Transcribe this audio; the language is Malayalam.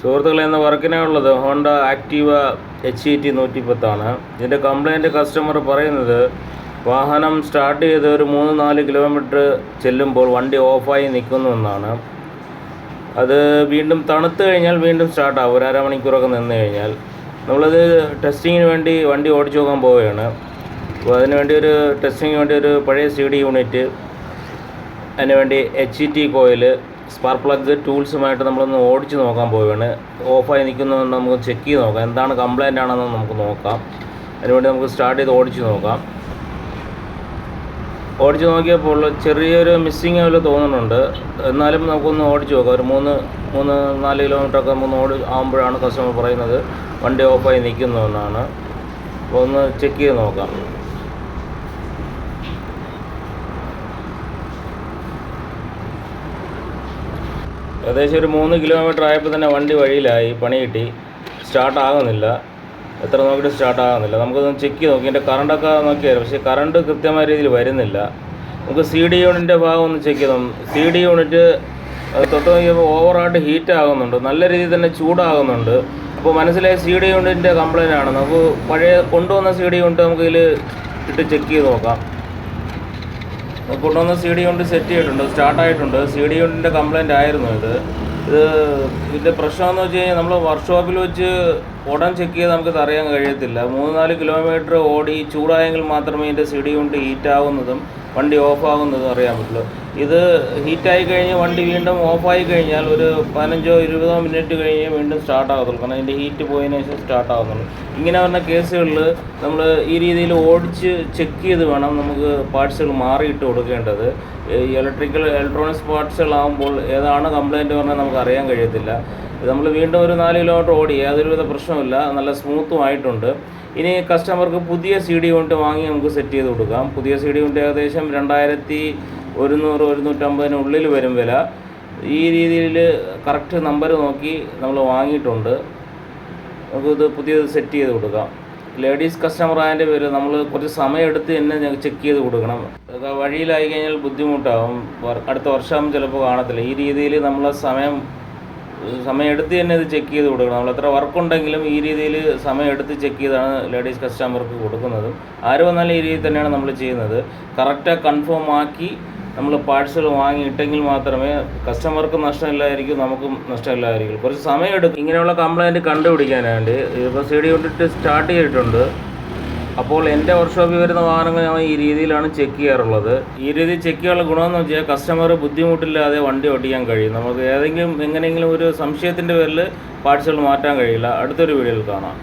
സുഹൃത്തുക്കളെ ഇന്ന് വർക്കിനുള്ളത് Honda Activa H E T നൂറ്റി പത്താണ് ഇതിന്റെ കംപ്ലൈന്റ് കസ്റ്റമർ പറയുന്നത് വാഹനം സ്റ്റാർട്ട് ചെയ്ത് ഒരു മൂന്ന് നാല് കിലോമീറ്റർ ചെല്ലുമ്പോൾ വണ്ടി ഓഫായി നിൽക്കുന്നു എന്നാണ്. അത് വീണ്ടും തണുത്ത് കഴിഞ്ഞാൽ വീണ്ടും സ്റ്റാർട്ടാകും ഒരു അരമണിക്കൂറൊക്കെ നിന്ന് കഴിഞ്ഞാൽ. നമ്മളത് ടെസ്റ്റിങ്ങിന് വേണ്ടി വണ്ടി ഓടിച്ചു നോക്കാൻ പോവുകയാണ്. അപ്പോൾ അതിന് വേണ്ടി ഒരു ടെസ്റ്റിങ്ങിന് വേണ്ടി ഒരു പഴയ സി ഡി യൂണിറ്റ് അതിന് വേണ്ടി H E T coil spark plug ടൂൾസുമായിട്ട് നമ്മളൊന്ന് ഓടിച്ച് നോക്കാൻ പോവുകയാണ്. ഓഫായി നിൽക്കുന്നതുകൊണ്ട് നമുക്ക് ചെക്ക് ചെയ്ത് നോക്കാം. എന്താണ് കംപ്ലൈന്റ് ആണെന്ന് നമുക്ക് നോക്കാം. അതിനുവേണ്ടി നമുക്ക് സ്റ്റാർട്ട് ചെയ്ത് ഓടിച്ച് നോക്കാം. ഓടിച്ച് നോക്കിയപ്പോൾ ചെറിയൊരു മിസ്സിങ് പോലെ തോന്നുന്നുണ്ട്. എന്നാലും നമുക്കൊന്ന് ഓടിച്ച് നോക്കാം. ഒരു മൂന്ന് മൂന്ന് നാല് കിലോമീറ്റർ ഒക്കെ നമുക്ക് ഓടി ആകുമ്പോഴാണ് കസ്റ്റമർ പറയുന്നത്. വണ്ടി ഓഫായി നിൽക്കുന്നതെന്നാണ് അപ്പോൾ ഒന്ന് ചെക്ക് ചെയ്ത് നോക്കാം. ഏകദേശം ഒരു മൂന്ന് കിലോമീറ്റർ ആയപ്പോൾ തന്നെ വണ്ടി വഴിയിലായി പണി കിട്ടി. സ്റ്റാർട്ട് ആകുന്നില്ല. എത്ര നോക്കിയിട്ട് സ്റ്റാർട്ട് ആകുന്നില്ല. നമുക്കൊന്ന് ചെക്ക് നോക്കി. എന്റെ കറണ്ടൊക്കെ നോക്കിയായിരുന്നു. പക്ഷേ കറണ്ട് കൃത്യമായ രീതിയിൽ വരുന്നില്ല. നമുക്ക് സി ഡി യൂണിറ്റിന്റെ ഭാഗം ഒന്ന് ചെക്ക് ചെയ്തു സി ഡി യൂണിറ്റ് തൊട്ട് നോക്കിയപ്പോൾ ഓവറായിട്ട് ഹീറ്റ് ആകുന്നുണ്ട്. നല്ല രീതിയിൽ തന്നെ ചൂടാകുന്നുണ്ട്. അപ്പോൾ മനസ്സിലായി സി ഡി യൂണിറ്റിന്റെ കംപ്ലയിന്റ് ആണ്. നമുക്ക് പഴയ കൊണ്ടുവന്ന സി ഡി യൂണിറ്റ് നമുക്ക് ഇതിൽ ഇട്ട് ചെക്ക് ചെയ്ത് നോക്കാം. കൊണ്ടുവന്ന സി ഡി യൂണിറ്റ് സെറ്റ് ചെയ്തിട്ടുണ്ട് സ്റ്റാർട്ടായിട്ടുണ്ട് സി ഡി യൂണിറ്റിന്റെ കംപ്ലൈന്റ് ആയിരുന്നു ഇത്. ഇത് ഇതിന്റെ പ്രശ്നമെന്ന് വെച്ച് കഴിഞ്ഞാൽ നമ്മൾ വർക്ക്ഷോപ്പിൽ വെച്ച് ഉടൻ ചെക്ക് ചെയ്ത് നമുക്ക് അറിയാൻ കഴിയത്തില്ല. മൂന്ന് നാല് കിലോമീറ്റർ ഓടി ചൂടായെങ്കിൽ മാത്രമേ ഇതിന്റെ സി ഡി യൂണിറ്റ് ഹീറ്റ് ആവുന്നതും വണ്ടി ഓഫ് ആകുന്നതും അറിയാൻ പറ്റുള്ളൂ. ഇത് ഹീറ്റായി കഴിഞ്ഞ് വണ്ടി വീണ്ടും ഓഫായി കഴിഞ്ഞാൽ ഒരു പതിനഞ്ചോ ഇരുപതോ മിനിറ്റ് കഴിഞ്ഞ് വീണ്ടും സ്റ്റാർട്ട് ആകത്തുള്ളൂ കാരണം അതിന്റെ ഹീറ്റ് പോയതിനു ശേഷം സ്റ്റാർട്ട് ആകുന്നുള്ളൂ ഇങ്ങനെ വരുന്ന കേസുകളിൽ നമ്മൾ ഈ രീതിയിൽ ഓടിച്ച് ചെക്ക് ചെയ്ത് വേണം നമുക്ക് പാർട്സുകൾ മാറിയിട്ട് കൊടുക്കേണ്ടത്. ഈ ഇലക്ട്രിക്കൽ ഇലക്ട്രോണിക്സ് പാർട്സുകളാകുമ്പോൾ ഏതാണ് കംപ്ലയിന്റ് പറഞ്ഞാൽ നമുക്ക് അറിയാൻ കഴിയത്തില്ല. നമ്മൾ വീണ്ടും ഒരു നാല് കിലോമീറ്റർ ഓടി യാതൊരുവിധ പ്രശ്നമില്ല നല്ല സ്മൂത്തും ആയിട്ടുണ്ട്. ഇനി കസ്റ്റമർക്ക് പുതിയ സി ഡി യൂണിറ്റ് വാങ്ങി നമുക്ക് സെറ്റ് ചെയ്ത് കൊടുക്കാം. പുതിയ സി ഡി യൂണിറ്റ് ഏകദേശം രണ്ടായിരത്തി ഒരുന്നൂറ് ഒരുന്നൂറ്റമ്പതിനുള്ളിൽ വരും വില. ഈ രീതിയിൽ കറക്റ്റ് നമ്പർ നോക്കി നമ്മൾ വാങ്ങിയിട്ടുണ്ട്. നമുക്കിത് പുതിയത് സെറ്റ് ചെയ്ത് കൊടുക്കാം. ലേഡീസ് കസ്റ്റമർ ആയതിന്റെ പേര് നമ്മൾ കുറച്ച് സമയമെടുത്ത് തന്നെ ചെക്ക് ചെയ്ത് കൊടുക്കണം. വഴിയിലായി കഴിഞ്ഞാൽ ബുദ്ധിമുട്ടാകും അടുത്ത വർഷം ചിലപ്പോൾ കാണത്തില്ല. ഈ രീതിയിൽ നമ്മൾ സമയം സമയമെടുത്ത് തന്നെ ഇത് ചെക്ക് ചെയ്ത് കൊടുക്കണം. നമ്മൾ എത്ര വർക്കുണ്ടെങ്കിലും ഈ രീതിയിൽ സമയമെടുത്ത് ചെക്ക് ചെയ്താണ് ലേഡീസ് കസ്റ്റമർക്ക് കൊടുക്കുന്നത്. ആര് വന്നാലും ഈ രീതിയിൽ തന്നെയാണ് നമ്മൾ ചെയ്യുന്നത്. കറക്റ്റ് കൺഫേം ആക്കി നമ്മൾ പാഴ്സൽ വാങ്ങിയിട്ടെങ്കിൽ മാത്രമേ കസ്റ്റമർക്ക് നഷ്ടമില്ലായിരിക്കും നമുക്കും നഷ്ടമില്ലായിരിക്കും. കുറച്ച് സമയം എടുക്കും. ഇങ്ങനെയുള്ള കംപ്ലൈന്റ് കണ്ടുപിടിക്കാനായിട്ട് ഇപ്പോൾ സി ഡി കൊണ്ടിട്ട് സ്റ്റാർട്ട് ചെയ്തിട്ടുണ്ട്. അപ്പോൾ എന്റെ വർക്ക്ഷോപ്പിൽ വരുന്ന വാഹനങ്ങൾ ഞാൻ ഈ രീതിയിലാണ് ചെക്ക് ചെയ്യാറുള്ളത്. ഈ രീതിയിൽ ചെക്ക് ചെയ്യാനുള്ള ഗുണമെന്ന് വെച്ചാൽ കസ്റ്റമർ ബുദ്ധിമുട്ടില്ലാതെ വണ്ടി ഓടിക്കാൻ കഴിയും. നമുക്ക് ഏതെങ്കിലും എങ്ങനെയെങ്കിലും ഒരു സംശയത്തിന്റെ പേരിൽ പാർട്സുകൾ മാറ്റാൻ കഴിയില്ല. അടുത്തൊരു വീഡിയോയിൽ കാണാം.